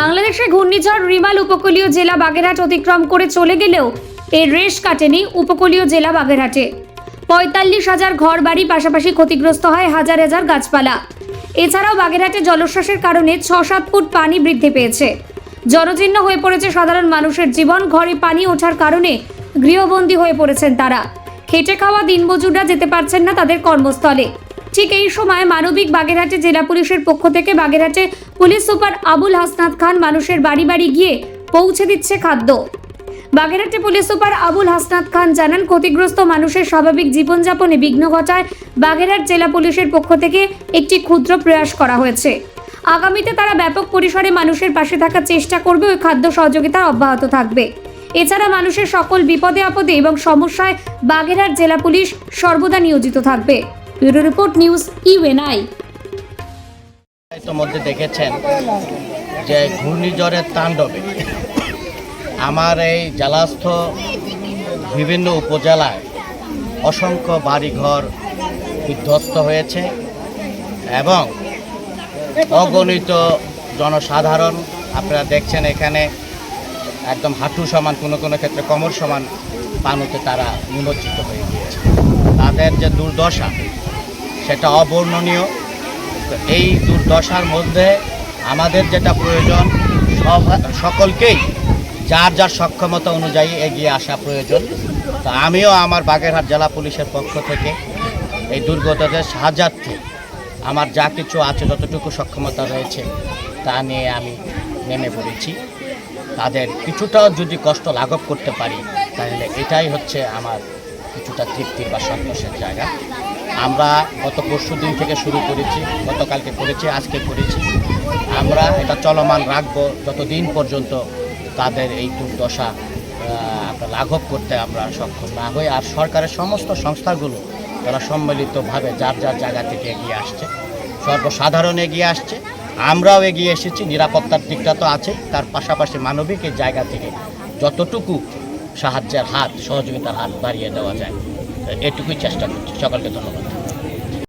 বাংলাদেশে ঘূর্ণিঝড় রিমাল উপকূলীয় জেলা বাগেরহাট অতিক্রম করে চলে গেলেও এর রেশ কাটেনি উপকূলীয় জেলা বাগেরহাটে। পঁয়তাল্লিশ হাজার ঘর বাড়ি পাশাপাশি ক্ষতিগ্রস্ত হয় হাজার হাজার গাছপালা। এছাড়াও বাগেরহাটে জলোচ্ছ্বাসের কারণে ছ সাত ফুট পানি বৃদ্ধি পেয়েছে। জনজীর্ণ হয়ে পড়েছে সাধারণ মানুষের জীবন, ঘরে পানি ওঠার কারণে গৃহবন্দী হয়ে পড়েছেন তারা। খেটে খাওয়া দিনমজুররা যেতে পারছেন না তাদের কর্মস্থলে। ঠিক এই সময় মানবিক বাগেরহাটে জেলা পুলিশের পক্ষ থেকে বাগেরহাটে পুলিশ সুপার আবুল হাসনাত খান মানুষের বাড়ি বাড়ি গিয়ে পৌঁছে দিচ্ছে খাদ্য। বাগেরহাটে পুলিশ সুপার আবুল হাসনাত খান জানান, ক্ষতিগ্রস্ত মানুষের স্বাভাবিক জীবনযাপনে বিঘ্ন ঘটায় বাগেরহাট জেলা পুলিশের পক্ষ থেকে একটি ক্ষুদ্র প্রয়াস করা হয়েছে। আগামীতে তারা ব্যাপক পরিসরে মানুষের পাশে থাকার চেষ্টা করবে ওই খাদ্য সহযোগিতা অব্যাহত থাকবে। এছাড়া মানুষের সকল বিপদে আপদে এবং সমস্যায় বাগেরহাট জেলা পুলিশ সর্বদা নিয়োজিত থাকবে। Bureau report news UNI. ইতিমধ্যে দেখেছেন যে ঘূর্ণিঝড়ের তাণ্ডবে আমার এই জেলাস্থ বিভিন্ন উপজেলায় অসংখ্য বাড়িঘর বিধ্বস্ত হয়েছে এবং অগণিত জনসাধারণ আপনারা দেখছেন এখানে একদম হাঁটু সমান, কোনো কোনো ক্ষেত্রে কমর সমান পানুতে তারা নিমজ্জিত হয়ে গিয়েছে। তাদের যে দুর্দশা সেটা অবর্ণনীয়। তো এই দুর্দশার মধ্যে আমাদের যেটা প্রয়োজন, সব- সকলকেই যার যার সক্ষমতা অনুযায়ী এগিয়ে আসা প্রয়োজন। তো আমিও আমার বাগেরহাট জেলা পুলিশের পক্ষ থেকে এই দুর্গতদের সাহায্যার্থে আমার যা কিছু আছে, যতটুকু সক্ষমতা রয়েছে, তা নিয়ে আমি নেমে পড়েছি। তাদের কিছুটাও যদি কষ্ট লাঘব করতে পারি, তাহলে এটাই হচ্ছে আমার কিছুটা তৃপ্তির বা সন্তোষের জায়গা। আমরা গত পরশু দিন থেকে শুরু করেছি, গতকালকে করেছি, আজকে করেছি। আমরা এটা চলমান রাখব যতদিন পর্যন্ত তাদের এই দুর্দশা আমরা লাঘব করতে আমরা সক্ষম না হই। আর সরকারের সমস্ত সংস্থাগুলো তারা সম্মিলিতভাবে যার যার জায়গা থেকে এগিয়ে আসছে, সর্বসাধারণ এগিয়ে আসছে। আমরাও এগিয়ে এসেছি, নিরাপত্তার দিকটা তো আছে তার পাশাপাশি মানবিক এই জায়গা থেকে যতটুকু সাহায্যের হাত, সহযোগিতার হাত বাড়িয়ে দেওয়া যায়। এটুকুই চেষ্টা করছি। সকলকে ধন্যবাদ।